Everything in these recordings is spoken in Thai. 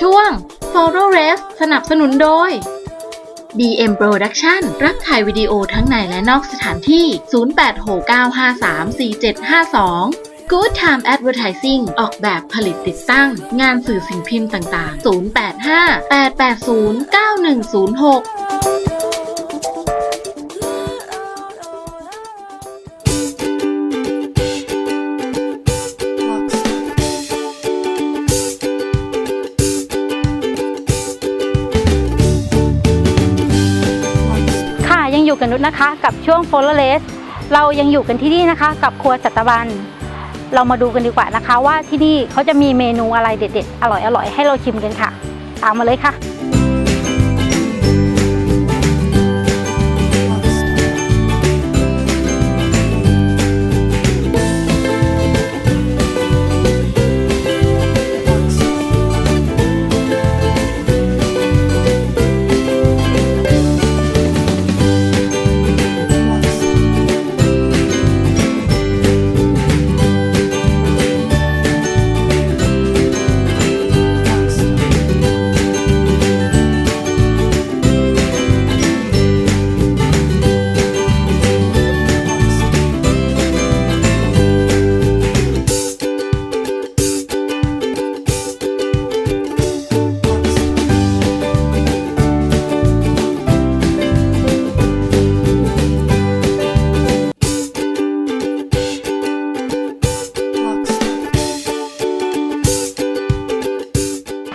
ช่วง s o r o r e s สนับสนุนโดย BM Production รับถ่ายวิดีโอทั้งในและนอกสถานที่ 0869534752 Good Time Advertising ออกแบบผลิตติดตั้ง งานสื่อสิ่งพิมพ์ต่าง ๆ 085 880 9106 นะคะ กับช่วงโฟลเลสเรายังอยู่กันที่นี่นะคะ กับครัวจัตวัน เรามาดูกันดีกว่านะคะ ว่าที่นี่เขาจะมีเมนูอะไรเด็ด ๆ อร่อยๆให้เราชิมกันค่ะ ตามมาเลยค่ะ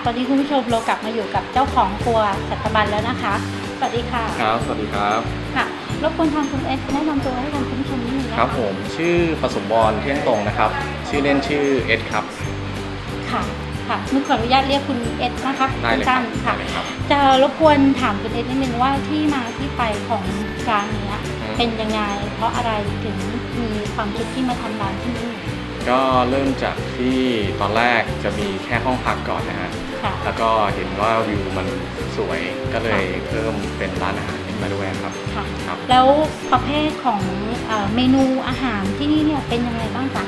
ตอนนี้คุณผู้ชมเรากลับมาอยู่กับเจ้าของครัวสัตบันแล้วนะคะ สวัสดีค่ะครับ สวัสดีครับ ค่ะรบกวนทางคุณเอสแนะนำตัวให้ทางคุณผู้ชมนิดนึงนะะครับผมชื่อประสมบรเที่ยงตรงนะครับ ชื่อเล่นชื่อเอ็ดครับ ค่ะ ค่ะนุชขออนุญาตเรียกคุณเอสนะคะได้เลยคสั้รับนๆค่ะ ได้เลยครับ จะรบกวนถามคุณเอสนิดนึงว่าที่มาที่ไปของร้านเนี้ยอืมเป็นยังไง เพราะอะไรถึงมีความคิดที่มาทำร้านที่นี่ ก็เริ่มจากที่ตอนแรกจะมีแค่ห้องพักก่อนนะฮะค่ะ แล้วก็เห็นว่าวิวมันสวยก็เลยเพิ่มเป็นร้านอาหารมาด้วยครับค่ะครับ แล้วประเภทของเอ่อเมนูอาหารที่นี่เนี่ยเป็นยังไงบ้างคะ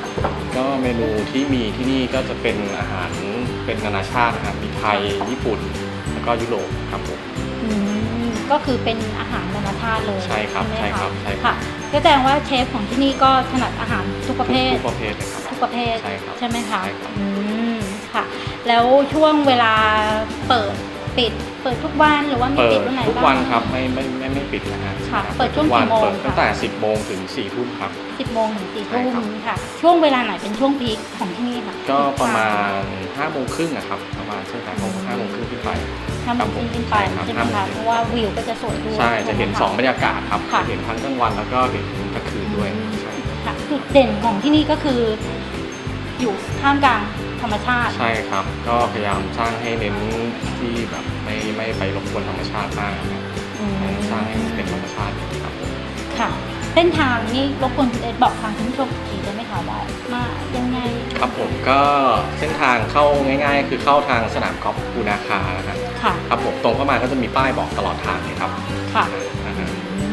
ก็เมนูที่มีที่นี่ก็จะเป็นอาหารเป็นนานาชาตินะครับมีไทยญี่ปุ่น แล้วก็ยุโรปครับผมอืมก็คือเป็นอาหารนานาชาติเลยใช่ครับไหมใช่ครับะใช่ครับค่ะก็แสดงว่าเชฟของที่นี่ก็ถนัดอาหารทุกประเภททุกประเภทเลยครับทุกประเภทใช่ครับใช่ไหมคะใช่ครับอืม ค่ะ แล้วช่วงเวลาเปิดปิด เปิดทุกวันหรือว่ามีเปิปิดดวันไหนทุกบ้างวันครับไม่ไม่ไม่ไม่ปิดนะฮะค่ะรับเปิดช่วงทุกวันกี่โมงเปิดตั้งคะแต่10 โมงถึง 4 ทุ่มครับ สิบโมงถึงสี่ใช่ทุ่ครับมค่ะ ช่วงเวลาไหนเป็นช่วงพีคของที่นี่ค่ะก็ประมาณ5โมงครึ่งอะครับประมาณช่วง5โมง5โมงครึ่งขึ้นไป ห้าโมงครึ่งขึ้นไปใช่ครับใช่ไหมห้าโมคะงครึ่งเพราะว่าวิวก็จะสวยด้วยใช่จะเห็นใช่ไมค2บรรยากาศครับค่ะ จะเห็นทั้งกลางวันแล้วก็เห็นกลางคืนด้วยใช่ ค่ะจุดเด่นของที่นี่ก็คือ อยู่ท่ามกลางธ รรมชาติ ใช่ครับ ก็พยายามสร้างให้เน้นที่แบบไม่ไม่ไปรบกวนธรรมชาติมากนะครับอืมสร้างให้มันเป็นธรรมชาติครับ ค่ะ เส้นทางนี่รบกวนคุณเอสบอกทางคุณผู้ชมอีกทีได้ไหมคะว่ามายังไง ครับผมก็เส้นทางเข้าง่ายๆ คือเข้าทางสนามกอล์ฟปูนาคานะครับค่ะ ครับผมตรงเข้ามาก็จะมีป้ายบอกตลอดทางเลยครับค่ะ อ่าฮะ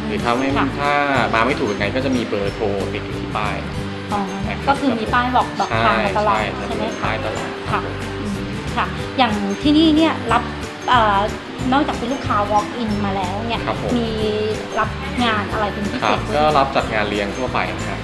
หรือถ้าไม่ค่ะ ถ้ามาไม่ถูกยังไงก็จะมีเบอร์โทรติดอยู่ที่ป้าย อ๋อก็คือมีป้ายบอกบอกทางมาตลอดใช่ใช่ไหมจะคะป้ายตลอดค่ะอืมค่ะ อย่างที่นี่เนี่ยรับเอ่อนอกจากเป็นลูกค้า walk in มาแล้วเนี่ยครับผมมีรับงานอะไรเป็นพิคเศรับษด้วยก็รับจัดงานเลี้ยงทั่วไปนะครับ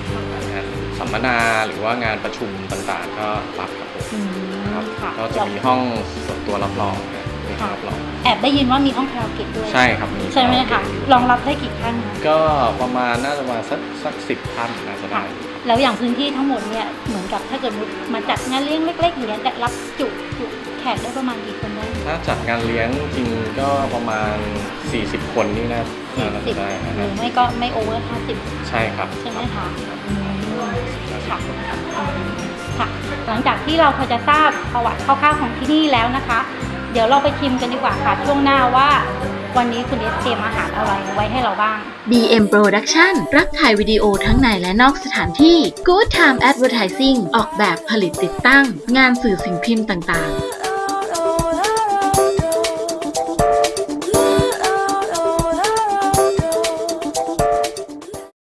งานสัมมนาหรือว่างานประชุมต่างๆ ก็รับครับผมอืมครับค่ะก็จะมีห้องส่วนตัวรับรองนะมีห้องรับรองแอบได้ยินว่ามีห้องคาราโอเกะด้วยใช่ครับมีใช่ไหมคะอยู่รองรับได้กี่ท่านคะก็ประมาณน่าจะประมาณสักสักสิบท่านน่าจะได้ แล้วอย่างพื้นที่ทั้งหมดเนี่ยเหมือนกับถ้าเกิดมาจัดงานเลี้ยงเล็กๆอย่างเงี้ยแต่รับจุจุแขกได้ประมาณกี่คนได้ถ้าจัดงานเลี้ยงจริงก็ประมาณ 40 คนนี่น่าสี่น่าสิจะบได้นะหครืรับอไม่ก็ไม่โอเวอร์ห้าสิบใช่ครับใช่ไหมคะอืมค่ะครับอืมค่ะ หลังจากที่เราพอจะทราบประวัติคร่าวๆของที่นี่แล้วนะคะ เดี๋ยวเราไปชิมกันดีกว่าค่ะช่วงหน้าว่า วันนี้คุณเอสเตรียมอาหารอะไรไว้ให้เราบ้าง BM Production รับถ่ายวิดีโอทั้งในและนอกสถานที่ Good Time Advertising ออกแบบผลิตติดตั้ง งานสื่อสิ่งพิมพ์ต่างๆ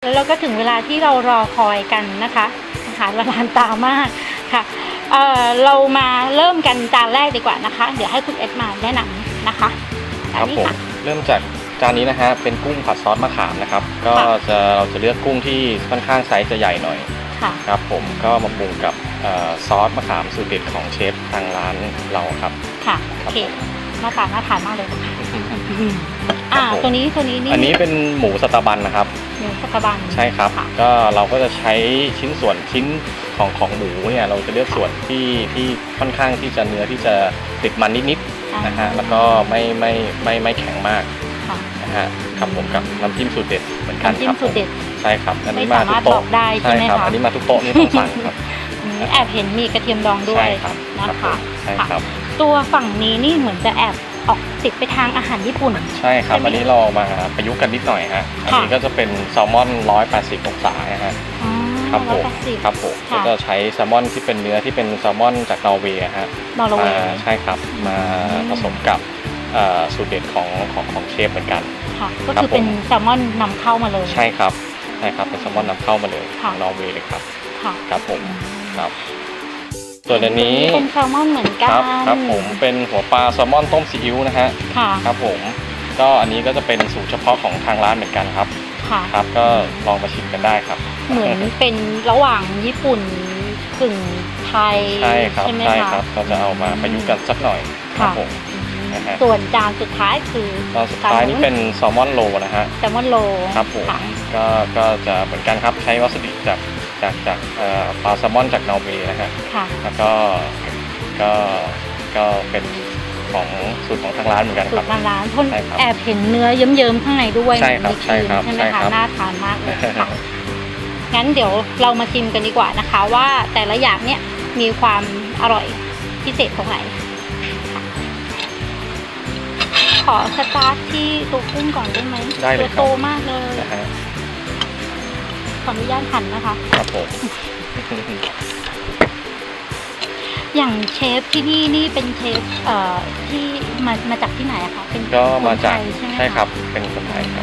แล้วเราก็ถึงเวลาที่เรารอคอยกันนะคะอาหารละลานตามากค่ะเอ่อเรามาเริ่มกันจานแรกดีกว่านะคะ เดี๋ยวให้คุณเอสมาแนะนำนะคะคอันรับนี้ผมค่ะ เริ่มจากจานนี้นะฮะเป็นกุ้งผัดซอสมะขามนะครับ ก็ค่ะจะเราจะเลือกกุ้งที่ค่อนข้างไซส์จะใหญ่หน่อยค่ะครับผมก็มาปรุงกับเอ่อซอสมะขามสูตรเด็ดของเชฟทางร้านเราครับค่ะโอเคหน้าตาน่าทานมากเลยนะคะอ่าครับผมตัวนี้ตัวนี้นี่อันนี้เป็นหมูสตาบันนะครับหมูสกบันใช่ครับค่ะก็เราก็จะใช้ชิ้นส่วนชิ้นของของหมูเนี่ยเราจะเลือกส่วนที่ที่ค่อนข้างที่จะเนื้อที่จะติดมันนิดๆ นะฮะแล้วก็ไม่ไม่ไม่ไม่แข็งมากค่ะนะฮะครับผมกับน้ำจิ้มสูตรเด็ดเหมือนกันน้ำจิ้คมรับสูตรเด็ด ใช่ครับอันนี้ไม่มาสาทุมารถกโต๊ะบอกได้ใช่ไหมครับคะ อันนี้มาทุกโต๊ะนี่ต้องสั่งครับอืมแอบเห็นมีกระเทียมดองด้วใช่ยครับนะครัคะบใช่ครับ ตัวฝั่งนี้นี่เหมือนจะแอบออกติดไปทางอาหารญี่ปุ่น ใช่ครับใช่ไหมอันนี้เรามาประยุกต์กันนิดหน่อยฮะ อันนี้ค่ะก็จะเป็นแซลมอน 180 องศานะฮะ อ๋อ ครับผมร้อยแปดสิบครับผมค่ะก็จะใช้แซลมอนที่เป็นเนื้อที่เป็นแซลมอนจากนอร์เวย์อะฮะ นอร์เวมาย์ ใช่ครับมาอืม ผสมกับเอ่อสูตรเด็ดของของของเชฟเหมือนกัน ค่ะ ก็ครับคือเป็นผมแซลมอนนำเข้ามาเลย ใช่ครับใช่ครับเป็นแซลมอนนำเข้ามาเลยค่ะนอร์เวย์เลยครับค่ะครับผมครับส่วนอันนี้เป็นแซลมอนเหมือนกัคนรับครับผมเป็นหัวปลาแซลมอนต้มซีอิ๊วนะฮะค่ะครับผมก็อันนี้ก็จะเป็นสูตรเฉพาะของทางร้านเหมือนกันครับค่ะ ครับ ก็ลองมาชิมกันได้ครับ เหมือนเป็นระหว่างญี่ปุ่นกึ่งไทยใช่ครับไหมใช่คะครับก็จะเอามาประยุกต์กันสักหน่อยครับค่ะผมนะฮะส่วนจานสุดท้ายคือตอนสุดท้ายนี่เป็นแซลมอนโลนะฮะแซลมอนโลครับผมค่ะก็ก็จะเหมือนกันครับใช้วัสดุจากจากจากเอ่อปลาแซลมอนจากนอร์เวย์นะฮะค่ะแล้วก็ก็ก็เป็นของสูตรของทางร้านเหมือนกันสูคตรับรทางร้านทนใช่ครับแอบเห็นเนื้อเยิ้มๆข้างในด้วยใช่ครับมีใช่ครับใช่ไหมใช่ครัคะบน่าทานมากเลยค่ะ งั้นเดี๋ยวเรามาชิมกันดีกว่านะคะว่าแต่ละอย่างเนี่ยมีความอร่อยพิเศษตรงไหนค่ะขอสตาร์ทที่ตัวกุ้งก่อนได้ไหมได้เลยตัวครับโตมากเลย นะฮะขออนุญาตหั่นนะคะ ครับผม อย่างเชฟที่นี่นี่เป็นเชฟเอ่อที่มามาจากที่ไหนอะคะเป็นก็มาจากคนไทยใช่ไหมะ ใช่ครับเป็นคนไทยครั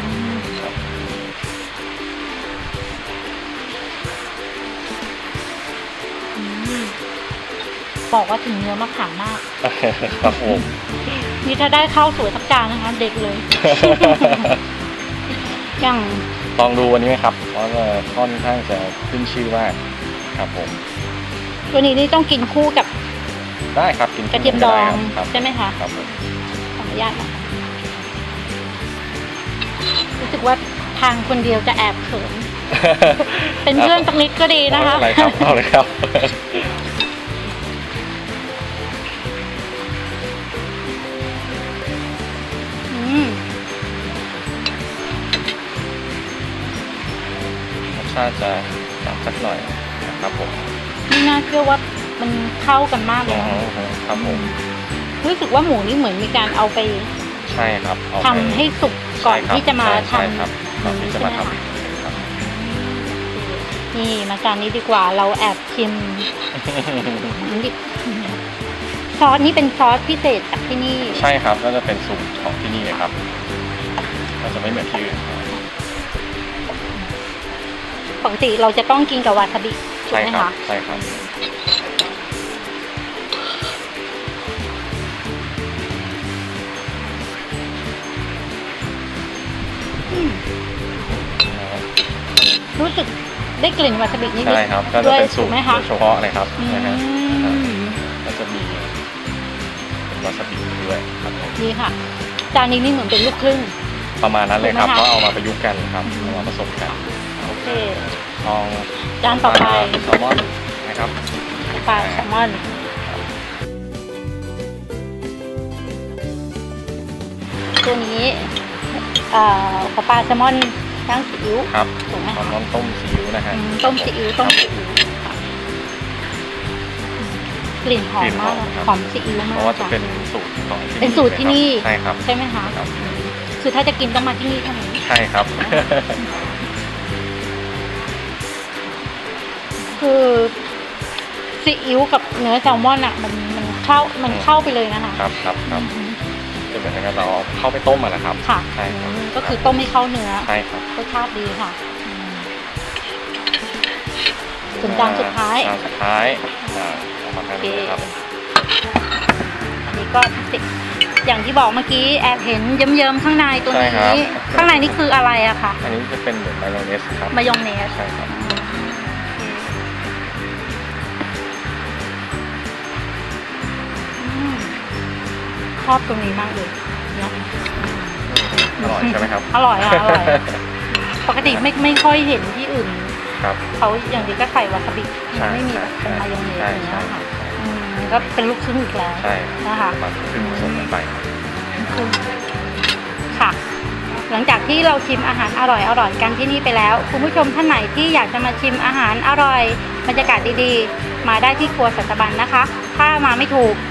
บอืมครับ บอกว่าถึงเนื้อมะขามมาก ครับผมนี่ถ้าได้ข้าวสวยสักจานนะคะ เด็กเลย อย่างลองดูวันนี้ไหมครับ เพราะว่าค่อนข้างจะขึ้นชื่อมากครับผมตัวนี้นี่ต้องกินคู่กับได้ครับกินกระเทียมดองไครับใช่ไหมคะครับผมขออนุญาตนะคะรู้สึกว่าทางคนเดียวจะแอบเขิน เป็นเพื่อนสักนิดก็ดีนะคะเอาเลยครับเอาเลยครับ ชาติจะจัดสักหน่อยนะครับผมนี่น่าเชื่อว่ามันเข้ากันมากเลยอืนะอฮึครับผมรู้สึกว่าหมูนี่เหมือนมีการเอาไปใช่ครับเอาไปทำให้สุกก่อนใช่ครับที่จะมาใช่ทำ ครับก่อนที่จะมาทใช่ไหคำครับนี่มาจานนี้ดีกว่าเราแอบชิมดิซอสนี้เป็นซอสพิเศษจากที่นี่ ใช่ครับก็จะเป็นสูตรของที่นี่เลยครับก็จะไม่เหมือนที่อื่น ปกติเราจะต้องกินกับวาซาบิถูกใช่ไหมครัคะบใช่ครับอืมรู้สึกได้กลิ่นวาซาบินิดๆใช่ครับก็จะด้วยเป็นสูถูตกรไหมคะโดยเฉพาะเลยครับอืนะฮะมก็จะมีเป็นวาซาบิด้วยครับผมนี่ค่ะ จานนี้นี่เหมือนเป็นลูกครึ่ง ประมาณนั้นเลยครับถูกไหมคะ ก็เอามาประยุกต์กันครับเอามาผสมกัน โอเคลองจานต่อไปแซลมอนนะครับปลาแซลมอนตัวนี้เอ่อขอปลาแซลมอนย่างซีอิ๊วครับถูกไหมแซคะลมอนต้มซีอิ๊วนะฮะอืมต้มซีอิ๊วต้มซีอิ๊วค่ะกลิ่นหอมมากเลยหอมซีอิ๊วมากเพราะว่าจะค่เป็นสูตรของที่เป็นสูตรที่นี่ใช่ครับใช่ไหมคะครับคือถ้าจะกินต้องมาที่นี่เท่านั้นใช่ครับ คือซีอิ๊วกับเนื้อแซลมอนอะมันมันเข้ามันเข้าไปเลยนะคะครับครับครับจะเหมือนกับเราเอาเข้าไปต้มมานะครับ ค่ะใช่ครับอืมก็คือต้มให้เข้าเนื้อใช่ครับรสชาติดีค่ะอืมส่วนจานสุดท้ายจานสุดท้ายอ่าเอามาประมาณนี้ครับอันนี้ก็ติดอย่างที่บอกเมื่อกี้แอบเห็นเยิ้มๆข้างในตรงใช่ครับนี้ ข้างในนี่คืออะไรอะคะ อันนี้จะเป็นเหมือนมายองเนสครับ มายองเนส ใช่ครับ อบตรงนี้มากเลยเนี่ยอร่อยใช่ไหมครับ อร่อยอะอร่อยอะปกติไม่ไม่ค่อยเห็นที่อื่นครับ เขาอย่างดีก็ใส่วาซาบิใช่ไม่มีแบบเป็นมายองเนสใช่อย่างเงี้ยใช่ ค่ะอืมก็เป็นลูกครึ่งอีกแล้วใช่นะคะมาครึ่งผสมกันไปค่ะ หลังจากที่เราชิมอาหารอร่อยอร่อยกันที่นี่ไปแล้ว คุณผู้ชมท่านไหนที่อยากจะมาชิมอาหารอร่อย บรรยากาศดีๆ มาได้ที่ครัวสัตบันนะคะ ถ้ามาไม่ถูกโ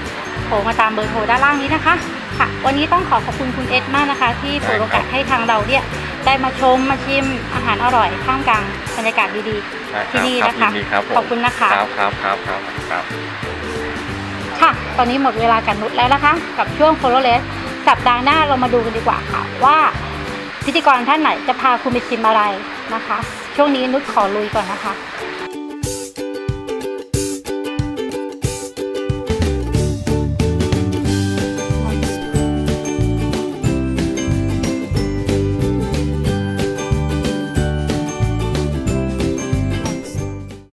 ทรมาตามเบอร์โทรด้านล่างนี้นะคะ ค่ะ วันนี้ต้องขอขอบคุณคุณเอสมากนะคะ ที่เปิดโอกาสให้ทางเราเนี่ยได้มาชมมาชิมอาหารอร่อยท่ามกลางบรรยากาศดีใช่ๆคที่รับนี่ครับนะคะยินดีครับผมขอบคุณนะคะ ครับครับครับครับครับค่ะ ตอนนี้หมดเวลากันนุชแล้วนะคะ กับช่วง Follow Less สัปดาห์หน้าเรามาดูกันดีกว่าค่ะว่าพิธีกรท่านไหนจะพาคุณไปชิมอะไรนะคะ ช่วงนี้นุชขอลุยก่อนนะคะ